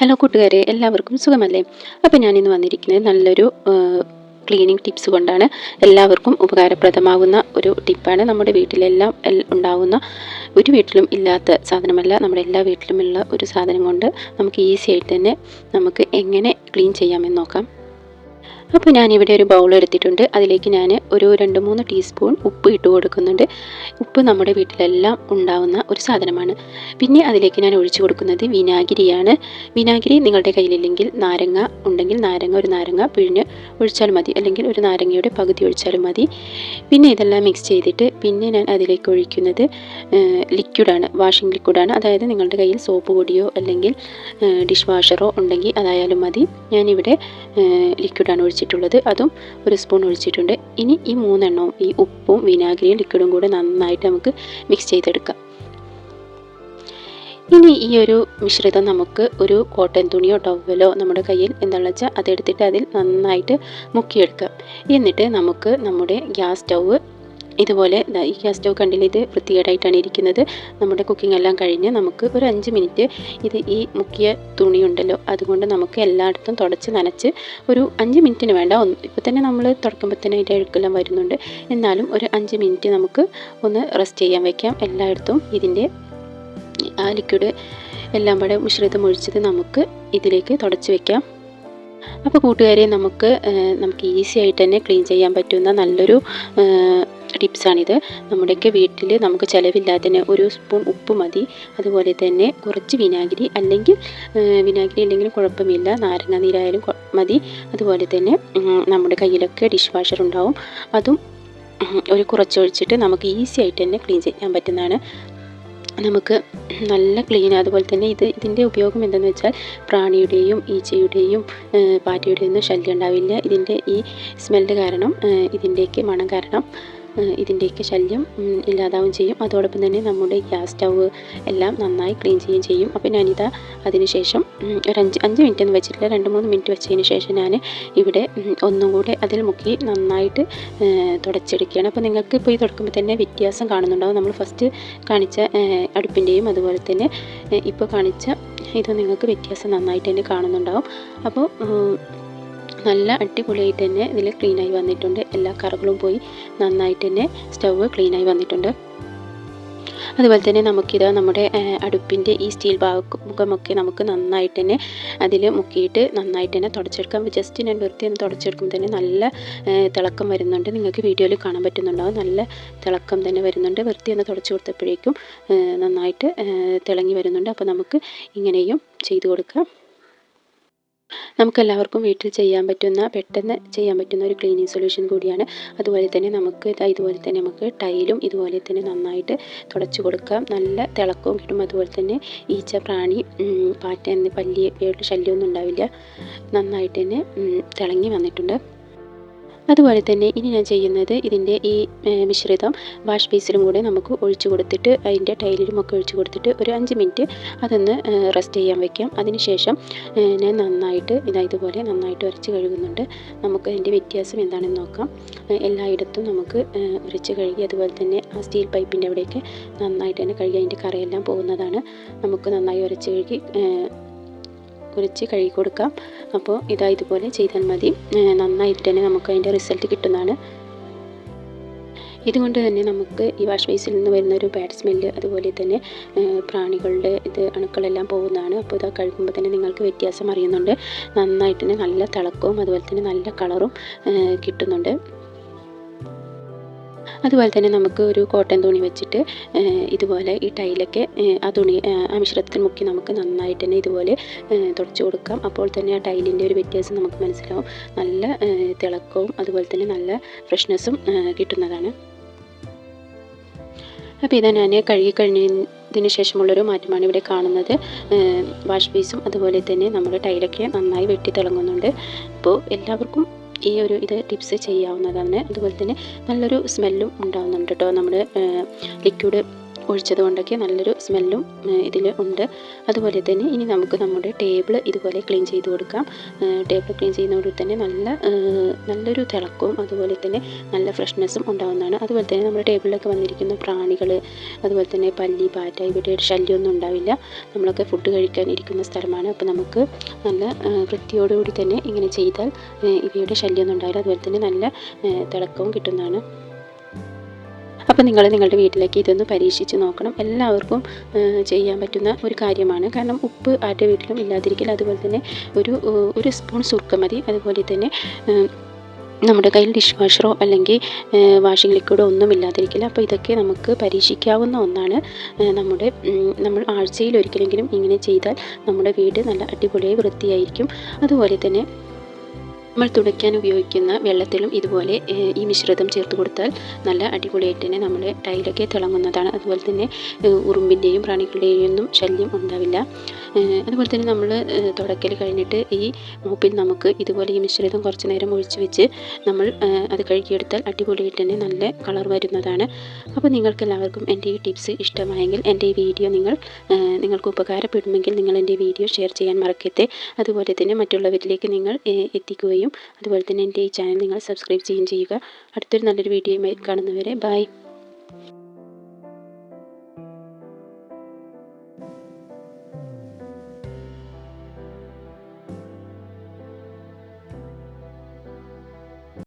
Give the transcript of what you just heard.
Hello കൂട്ടുകാരെ. എല്ലാവർക്കും സുഖമല്ലേ? അപ്പോൾ ഞാനിന്ന് വന്നിരിക്കുന്നത് നല്ലൊരു ക്ലീനിങ് ടിപ്സ് കൊണ്ടാണ്. എല്ലാവർക്കും ഉപകാരപ്രദമാകുന്ന ഒരു ടിപ്പാണ് നമ്മുടെ വീട്ടിലെല്ലാം ഉണ്ടാകുന്ന ഒരു വീട്ടിലും ഇല്ലാത്ത സാധനമല്ല. നമ്മുടെ എല്ലാ വീട്ടിലുമുള്ള ഒരു സാധനം കൊണ്ട് നമുക്ക് ഈസി ആയിട്ട് തന്നെ നമുക്ക് എങ്ങനെ ക്ലീൻ ചെയ്യാമെന്ന് നോക്കാം. അപ്പോൾ ഇവിടെ ഒരു ബൗൾ എടുത്തിട്ടുണ്ട്. അതിലേക്ക് ഞാൻ ഒരു രണ്ട് മൂന്ന് ടീസ്പൂൺ ഉപ്പ് ഇട്ട് കൊടുക്കുന്നുണ്ട്. ഉപ്പ് നമ്മുടെ വീട്ടിലെല്ലാം ഉണ്ടാവുന്ന ഒരു സാധനമാണ്. പിന്നെ അതിലേക്ക് ഞാൻ ഒഴിച്ചു കൊടുക്കുന്നത് വിനാഗിരിയാണ്. വിനാഗിരി നിങ്ങളുടെ കയ്യിലില്ലെങ്കിൽ നാരങ്ങ ഉണ്ടെങ്കിൽ നാരങ്ങ ഒരു നാരങ്ങ പിഴിഞ്ഞ് ഒഴിച്ചാൽ മതി. അല്ലെങ്കിൽ ഒരു നാരങ്ങയുടെ പകുതി ഒഴിച്ചാലും മതി. പിന്നെ ഇതെല്ലാം മിക്സ് ചെയ്തിട്ട് പിന്നെ ഞാൻ അതിലേക്ക് ഒഴിക്കുന്നത് ലിക്വിഡാണ് വാഷിംഗ് ലിക്വിഡാണ് അതായത് നിങ്ങളുടെ കയ്യിൽ സോപ്പ് പൊടിയോ അല്ലെങ്കിൽ ഡിഷ് വാഷറോ ഉണ്ടെങ്കിൽ അതായാലും മതി. ഞാനിവിടെ ലിക്വിഡാണ് ഒഴിച്ചിട്ടുള്ളത്. അതും ഒരു സ്പൂൺ ഒഴിച്ചിട്ടുണ്ട്. ഇനി ഈ മൂന്നെണ്ണവും ഈ ഉപ്പും വിനാഗിരിയും ലിക്വിഡും കൂടെ നന്നായിട്ട് നമുക്ക് മിക്സ് ചെയ്തെടുക്കാം. ഇനി ഈ ഒരു മിശ്രിതം നമുക്ക് ഒരു കോട്ടൺ തുണിയോ ടവലോ നമ്മുടെ കയ്യിൽ എന്താണെന്ന് വെച്ചാൽ അതെടുത്തിട്ട് അതിൽ നന്നായിട്ട് മുക്കിയെടുക്കാം. എന്നിട്ട് നമുക്ക് നമ്മുടെ ഗ്യാസ് സ്റ്റൗവ് ഇതുപോലെ ഈ ഗ്യാസ് സ്റ്റൗ കണ്ടില്ല ഇത് വൃത്തികേടായിട്ടാണ് ഇരിക്കുന്നത്. നമ്മുടെ കുക്കിംഗ് എല്ലാം കഴിഞ്ഞ് നമുക്ക് ഒരു അഞ്ച് മിനിറ്റ് ഇത് ഈ മുക്കിയ തുണിയുണ്ടല്ലോ അതുകൊണ്ട് നമുക്ക് എല്ലായിടത്തും തുടച്ച് നനച്ച് ഒരു അഞ്ച് മിനിറ്റിന് വേണ്ട. ഒന്ന് ഇപ്പോൾ തന്നെ നമ്മൾ തുടക്കുമ്പോൾ തന്നെ അതിന്റെ അഴുക്കെല്ലാം വരുന്നുണ്ട്. എന്നാലും ഒരു അഞ്ച് മിനിറ്റ് നമുക്ക് ഒന്ന് റെസ്റ്റ് ചെയ്യാൻ വയ്ക്കാം എല്ലായിടത്തും ഇതിന്റെ ആ ലിക്വിഡ് എല്ലാം കൂടെ മിശ്രിതം ഒഴിച്ചത് നമുക്ക് ഇതിലേക്ക് തുടച്ച് വെക്കാം. അപ്പോൾ കൂട്ടുകാരെ നമുക്ക് നമുക്ക് ഈസി ആയിട്ട് തന്നെ ക്ലീൻ ചെയ്യാൻ പറ്റുന്ന നല്ലൊരു ടിപ്സാണിത്. നമ്മുടെയൊക്കെ വീട്ടിൽ നമുക്ക് ചിലവില്ലാതെ തന്നെ ഒരു സ്പൂൺ ഉപ്പ് മതി. അതുപോലെ തന്നെ കുറച്ച് വിനാഗിരി അല്ലെങ്കിൽ വിനാഗിരി ഇല്ലെങ്കിലും കുഴപ്പമില്ല. നാരങ്ങ നീരായാലും മതി. അതുപോലെ തന്നെ നമ്മുടെ കയ്യിലൊക്കെ ഡിഷ് വാഷർ ഉണ്ടാവും. അതും ഒരു കുറച്ച് കുറച്ചൊഴിച്ചിട്ട് നമുക്ക് ഈസി ആയിട്ട് തന്നെ ക്ലീൻ ചെയ്യാൻ പറ്റുന്നതാണ്. നമുക്ക് നല്ല ക്ലീൻ അതുപോലെ തന്നെ ഇത് ഇതിന്റെ ഉപയോഗം എന്തെന്ന് വെച്ചാൽ പ്രാണിയുടെയും ഈച്ചയുടെയും പാറ്റയുടെയും ഒന്നും ശല്യം ഉണ്ടാവില്ല. ഇതിന്റെ ഈ സ്മെല്ല് കാരണം ഇതിന്റെയൊക്കെ മണം കാരണം. ഇതിന്റെയൊക്കെ ശല്യം ഇല്ലാതാവും ചെയ്യും. അതോടൊപ്പം തന്നെ നമ്മുടെ ഗ്യാസ് സ്റ്റൗവ് എല്ലാം നന്നായി ക്ലീൻ ചെയ്യുകയും ചെയ്യും. അപ്പോൾ ഞാനിതാ അതിനുശേഷം ഒരു അഞ്ച് അഞ്ച് മിനിറ്റ് ഒന്നും വെച്ചിട്ടില്ല. രണ്ട് മൂന്ന് മിനിറ്റ് വെച്ചതിന് ശേഷം ഞാൻ ഇവിടെ ഒന്നും കൂടെ അതിൽ മുക്കി നന്നായിട്ട് തുടച്ചെടുക്കുകയാണ്. അപ്പോൾ നിങ്ങൾക്ക് ഇപ്പോൾ ഈ തുടക്കുമ്പോൾ തന്നെ വ്യത്യാസം കാണുന്നുണ്ടാവും. നമ്മൾ ഫസ്റ്റ് കാണിച്ച അടുപ്പിന്റെയും അതുപോലെ തന്നെ ഇപ്പോൾ കാണിച്ച ഇത് നിങ്ങൾക്ക് വ്യത്യാസം നന്നായിട്ട് തന്നെ കാണുന്നുണ്ടാവും. അപ്പോൾ നല്ല അടിപൊളിയായിട്ട് തന്നെ ഇതിൽ ക്ലീനായി വന്നിട്ടുണ്ട്. എല്ലാ കറകളും പോയി നന്നായിട്ട് തന്നെ സ്റ്റൗവ് ക്ലീനായി വന്നിട്ടുണ്ട്. അതുപോലെ തന്നെ നമുക്കിത് നമ്മുടെ അടുപ്പിന്റെ ഈ സ്റ്റീൽ ഭാഗമൊക്കെ നമുക്ക് നന്നായിട്ട് തന്നെ അതിൽ മുക്കിയിട്ട് നന്നായിട്ട് തന്നെ തുടച്ചെടുക്കാം. ജസ്റ്റ് ഞാൻ വെറുതെ ഒന്ന് തുടച്ചെടുക്കുമ്പോൾ തന്നെ നല്ല തിളക്കം വരുന്നുണ്ട്. നിങ്ങൾക്ക് വീഡിയോയിൽ കാണാൻ പറ്റുന്നുണ്ടാവും നല്ല തിളക്കം തന്നെ വരുന്നുണ്ട്. വെറുതെ ഒന്ന് തുടച്ചു കൊടുത്തപ്പോഴേക്കും നന്നായിട്ട് തിളങ്ങി വരുന്നുണ്ട്. അപ്പോൾ നമുക്ക് ഇങ്ങനെയും ചെയ്തു കൊടുക്കാം. നമുക്കെല്ലാവർക്കും വീട്ടിൽ ചെയ്യാൻ പറ്റുന്ന പെട്ടെന്ന് ചെയ്യാൻ പറ്റുന്ന ഒരു ക്ലീനിങ് സൊല്യൂഷൻ കൂടിയാണ്. അതുപോലെ തന്നെ നമുക്ക് ഇതുപോലെ തന്നെ നമുക്ക് ടൈലും ഇതുപോലെ തന്നെ നന്നായിട്ട് തുടച്ചു കൊടുക്കാം. നല്ല തിളക്കവും കിട്ടും. അതുപോലെ തന്നെ ഈച്ച പ്രാണി പാറ്റ എന്നീ പല്ലി ശല്യമൊന്നും ഉണ്ടാവില്ല. നന്നായിട്ട് തന്നെ തിളങ്ങി വന്നിട്ടുണ്ട്. അതുപോലെ തന്നെ ഇനി ഞാൻ ചെയ്യുന്നത് ഇതിന്റെ ഈ മിശ്രിതം വാഷ് ബേസിലും കൂടെ നമുക്ക് ഒഴിച്ചു കൊടുത്തിട്ട് അതിന്റെ ടൈലിലും ഒക്കെ ഒഴിച്ചു കൊടുത്തിട്ട് ഒരു അഞ്ച് മിനിറ്റ് അതൊന്ന് റെസ്റ്റ് ചെയ്യാൻ വെക്കാം. അതിനുശേഷം ഞാൻ നന്നായിട്ട് ഇതാ ഇതുപോലെ നന്നായിട്ട് ഉരച്ച് കഴുകുന്നുണ്ട്. നമുക്ക് അതിന്റെ വ്യത്യാസം എന്താണെന്ന് നോക്കാം. എല്ലായിടത്തും നമുക്ക് ഉരച്ച് കഴുകി അതുപോലെ തന്നെ ആ സ്റ്റീൽ പൈപ്പിന്റെ അവിടെയൊക്കെ നന്നായിട്ട് തന്നെ കഴുകി അതിന്റെ കറയെല്ലാം പോകുന്നതാണ്. നമുക്ക് നന്നായി ഉരച്ച് കഴുകി കുറിച്ച് കഴുകി കൊടുക്കാം. അപ്പോൾ ഇതാ ഇതുപോലെ ചെയ്താൽ മതി. നന്നായിട്ട് തന്നെ നമുക്ക് അതിന്റെ റിസൾട്ട് കിട്ടുന്നതാണ്. ഇതുകൊണ്ട് തന്നെ നമുക്ക് ഈ വാഷ് ബേസിൽ നിന്ന് വരുന്ന ഒരു ബാഡ് സ്മെല്ല് അതുപോലെ തന്നെ പ്രാണികളുടെ ഇത് അണുക്കളെല്ലാം പോകുന്നതാണ്. അപ്പോൾ ഇതാ കഴുകുമ്പോൾ തന്നെ നിങ്ങൾക്ക് വ്യത്യാസം അറിയുന്നുണ്ട്. നന്നായിട്ട് തന്നെ നല്ല തിളക്കവും അതുപോലെ തന്നെ നല്ല കളറും കിട്ടുന്നുണ്ട്. അതുപോലെ തന്നെ നമുക്ക് ഒരു കോട്ടൺ തുണി വെച്ചിട്ട് ഇതുപോലെ ഈ ടൈലൊക്കെ ആ തുണി ആ മിശ്രിതത്തിൽ മുക്കി നമുക്ക് നന്നായിട്ട് തന്നെ ഇതുപോലെ തുടച്ചു കൊടുക്കാം. അപ്പോൾ തന്നെ ആ ടൈലിന്റെ ഒരു വ്യത്യാസം നമുക്ക് മനസ്സിലാവും. നല്ല തിളക്കവും അതുപോലെ തന്നെ നല്ല ഫ്രഷ്നെസ്സും കിട്ടുന്നതാണ്. അപ്പോൾ ഇതാ ഞാൻ കഴുകി കഴിഞ്ഞതിന് ശേഷമുള്ളൊരു മാറ്റമാണ് ഇവിടെ കാണുന്നത്. വാഷ് പീസും അതുപോലെ തന്നെ നമ്മുടെ ടൈലൊക്കെ നന്നായി വെട്ടി തിളങ്ങുന്നുണ്ട്. അപ്പോൾ എല്ലാവർക്കും ഈ ഒരു ഇത് ടിപ്സ് ചെയ്യാവുന്നതാണ്. അതുപോലെ തന്നെ നല്ലൊരു സ്മെല്ലും ഉണ്ടാകുന്നുണ്ട് കേട്ടോ. നമ്മൾ ലിക്വിഡ് ഒഴിച്ചത് കൊണ്ടൊക്കെ നല്ലൊരു സ്മെല്ലും ഇതിൽ ഉണ്ട്. അതുപോലെ തന്നെ ഇനി നമുക്ക് നമ്മുടെ ടേബിൾ ഇതുപോലെ ക്ലീൻ ചെയ്ത് കൊടുക്കാം. ടേബിൾ ക്ലീൻ ചെയ്യുന്നതോടെ തന്നെ നല്ല നല്ലൊരു തിളക്കവും അതുപോലെ തന്നെ നല്ല ഫ്രഷ്നെസ്സും ഉണ്ടാകുന്നതാണ് അതുപോലെ തന്നെ നമ്മുടെ ടേബിളിലൊക്കെ വന്നിരിക്കുന്ന പ്രാണികൾ അതുപോലെ തന്നെ പല്ലി പാറ്റ ഇവിടെ ശല്യമൊന്നും ഉണ്ടാവില്ല. നമ്മളൊക്കെ ഫുഡ് കഴിക്കാൻ ഇരിക്കുന്ന സ്ഥലമാണ്. അപ്പോൾ നമുക്ക് നല്ല വൃത്തിയോടുകൂടി തന്നെ ഇങ്ങനെ ചെയ്താൽ ഇവയുടെ ശല്യമൊന്നും ഉണ്ടാവില്ല. അതുപോലെ തന്നെ നല്ല തിളക്കവും കിട്ടുന്നതാണ്. അപ്പോൾ നിങ്ങൾ നിങ്ങളുടെ വീട്ടിലേക്ക് ഇതൊന്ന് പരീക്ഷിച്ച് നോക്കണം. എല്ലാവർക്കും ചെയ്യാൻ പറ്റുന്ന ഒരു കാര്യമാണ്. കാരണം ഉപ്പ് ആരുടെ വീട്ടിലും ഇല്ലാതിരിക്കില്ല അതുപോലെ തന്നെ ഒരു ഒരു സ്പൂൺ സുർക്ക മതി. അതുപോലെ തന്നെ നമ്മുടെ കയ്യിൽ ഡിഷ് വാഷറോ അല്ലെങ്കിൽ വാഷിംഗ് ലിക്വിഡോ ഒന്നും ഇല്ലാതിരിക്കില്ല അപ്പോൾ ഇതൊക്കെ നമുക്ക് പരീക്ഷിക്കാവുന്ന ഒന്നാണ്. നമ്മുടെ നമ്മൾ ആഴ്ചയിൽ ഒരിക്കലെങ്കിലും ഇങ്ങനെ ചെയ്താൽ നമ്മുടെ വീട് നല്ല അടിപൊളിയായി വൃത്തിയായിരിക്കും. അതുപോലെ തന്നെ നമ്മൾ തുടയ്ക്കാൻ ഉപയോഗിക്കുന്ന വെള്ളത്തിലും ഇതുപോലെ ഈ മിശ്രിതം ചേർത്ത് കൊടുത്താൽ നല്ല അടിപൊളിയായിട്ട് തന്നെ നമ്മുടെ ടൈലൊക്കെ തിളങ്ങുന്നതാണ്. അതുപോലെ തന്നെ ഉറുമ്പിന്റെയും പ്രാണികളുടെയും ഒന്നും ശല്യം ഉണ്ടാവില്ല. അതുപോലെ തന്നെ നമ്മൾ തുടക്കൽ കഴിഞ്ഞിട്ട് ഈ മൂപ്പിൽ നമുക്ക് ഇതുപോലെ ഈ മിശ്രിതം കുറച്ച് നേരം ഒഴിച്ച് വെച്ച് നമ്മൾ അത് കഴുകിയെടുത്താൽ അടിപൊളിയായിട്ട് തന്നെ നല്ല കളർ വരുന്നതാണ്. അപ്പോൾ നിങ്ങൾക്ക് എല്ലാവർക്കും എന്റെ ഈ ടിപ്സ് ഇഷ്ടമായെങ്കിൽ എന്റെ ഈ വീഡിയോ നിങ്ങൾ നിങ്ങൾക്ക് ഉപകാരപ്പെടുമെങ്കിൽ നിങ്ങൾ എന്റെ വീഡിയോ ഷെയർ ചെയ്യാൻ മറക്കരുത്. അതുപോലെ തന്നെ മറ്റുള്ളവരിലേക്ക് നിങ്ങൾ എത്തിക്കുകയും ചെയ്യും അതുപോലെ തന്നെ എന്റെ ഈ ചാനൽ നിങ്ങൾ സബ്സ്ക്രൈബ് ചെയ്യുകയും ചെയ്യുക. അടുത്തൊരു നല്ലൊരു വീഡിയോയുമായി കാണുന്നവരെ ബൈ